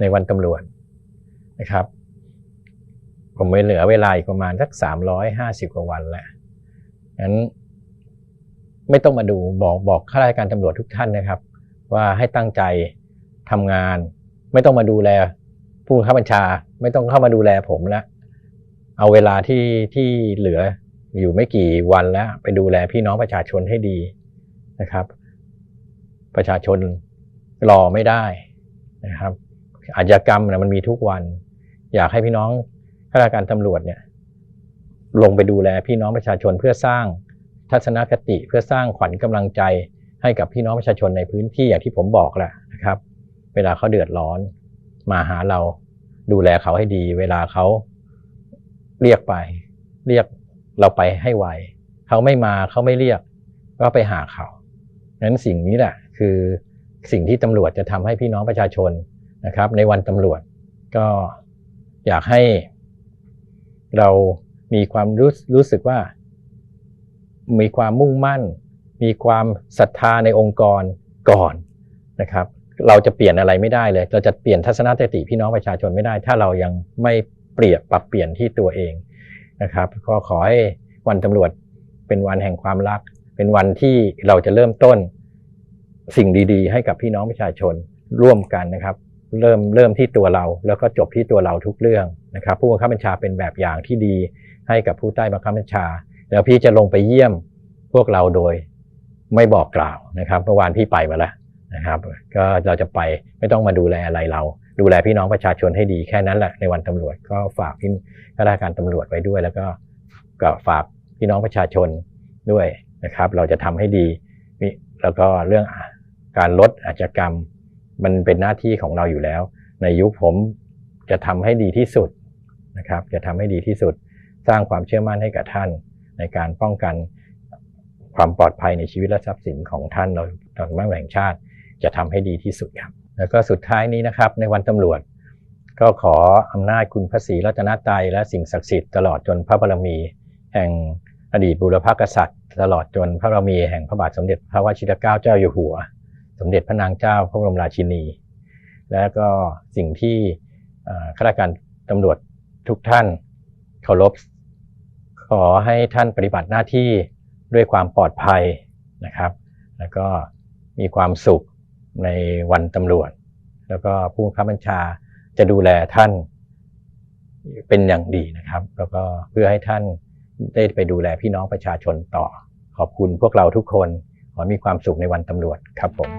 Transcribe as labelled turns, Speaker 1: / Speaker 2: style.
Speaker 1: ในวันตำรวจนะครับ ผมไม่เหลือเวลาอีกประมาณสักสามร้อยห้าสิบกว่าวันแล้วงั้นไม่ต้องมาดูบอกบอกข้าราชการตำรวจทุกท่านนะครับ ว่าให้ตั้งใจทำงาน ไม่ต้องมาดูแลผู้บังคับบัญชา ไม่ต้องเข้ามาดูแลผมแล้วเอาเวลาที่ที่เหลืออยู่ไม่กี่วันแล้วไปดูแลพี่น้องประชาชนให้ดีนะครับ ประชาชนรอไม่ได้นะครับ อาชญากรรมนะมันมีทุกวัน อยากให้พี่น้องข้าราชการตำรวจเนี่ย ลงไปดูแลพี่น้องประชาชนเพื่อสร้างทัศนคติเพื่อสร้างขวัญกำลังใจให้กับพี่น้องประชาชนในพื้นที่อย่างที่ผมบอกแหละนะครับ เวลาเขาเดือดร้อน มาหาเราดูแลเขาให้ดี เวลาเขาเรียกไป เรียกเราไปให้ไวเขาไม่มาเขาไม่เรียก ก็ไปหาเขานั้นสิ่งนี้แหละคือสิ่งที่ตำรวจจะทำให้พี่น้องประชาชน นะครับในวันตำรวจก็อยากให้เรามีความรู้รู้สึกว่า มีความมุ่งมั่น มีความศรัทธาในองค์กรก่อนนะครับ เราจะเปลี่ยนอะไรไม่ได้เลย เราจะเปลี่ยนทัศนคติพี่น้องประชาชนไม่ได้ ถ้าเรายังไม่เปลี่ยนปรับเปลี่ยนที่ตัวเองนะครับก็ขอให้วันตำรวจเป็นวันแห่งความรัก เป็นวันที่เราจะเริ่มต้นสิ่งดี ๆ ให้กับพี่น้องประชาชนร่วมกันนะครับ เริ่มเริ่มที่ตัวเรา แล้วก็จบที่ตัวเราทุกเรื่องนะครับผู้บังคับบัญชาเป็นแบบอย่างที่ดีให้กับผู้ใต้บังคับบัญชา แล้วพี่จะลงไปเยี่ยมพวกเราโดยไม่บอกกล่าวนะครับเมื่อวานพี่ไปมาแล้วนะครับก็เราจะไปไม่ต้องมาดูแลอะไรเรา ดูแลพี่น้องประชาชนให้ดีแค่นั้นแหละในวันตำรวจก็ฝากพี่ข้าราชการตำรวจไว้ด้วย แล้วก็ก็ฝากพี่น้องประชาชนด้วยนะครับ เราจะทำให้ดีมีแล้วก็เรื่องการลดอาชญากรรม มันเป็นหน้าที่ของเราอยู่แล้ว ในยุคผมจะทำให้ดีที่สุดนะครับ จะทำให้ดีที่สุด สร้างความเชื่อมั่นให้กับท่าน ในการป้องกันความปลอดภัยในชีวิตและทรัพย์สินของท่านเราตอนมั่งแห่งชาติ จะทำให้ดีที่สุดครับ แล้วก็สุดท้ายนี้นะครับ ในวันตำรวจ ก็ขออำนาจคุณพระศรีรัตนตรัยและสิ่งศักดิ์สิทธิ์ตลอดจนพระบารมี แห่งอดีตบุรพกษัตริย์ ตลอดจนพระบารมีแห่งพระบาทสมเด็จพระวชิรเกล้าเจ้าอยู่หัว สมเด็จพระนางเจ้าพระบรมราชินี และก็สิ่งที่ข้าราชการตำรวจทุกท่านเคารพขอให้ท่านปฏิบัติหน้าที่ด้วยความปลอดภัยนะครับ แล้วก็มีความสุขในวันตำรวจ แล้วก็ผู้บังคับบัญชาจะดูแลท่านเป็นอย่างดีนะครับ แล้วก็เพื่อให้ท่านได้ไปดูแลพี่น้องประชาชนต่อ ขอบคุณพวกเราทุกคน ขอมีความสุขในวันตำรวจครับผม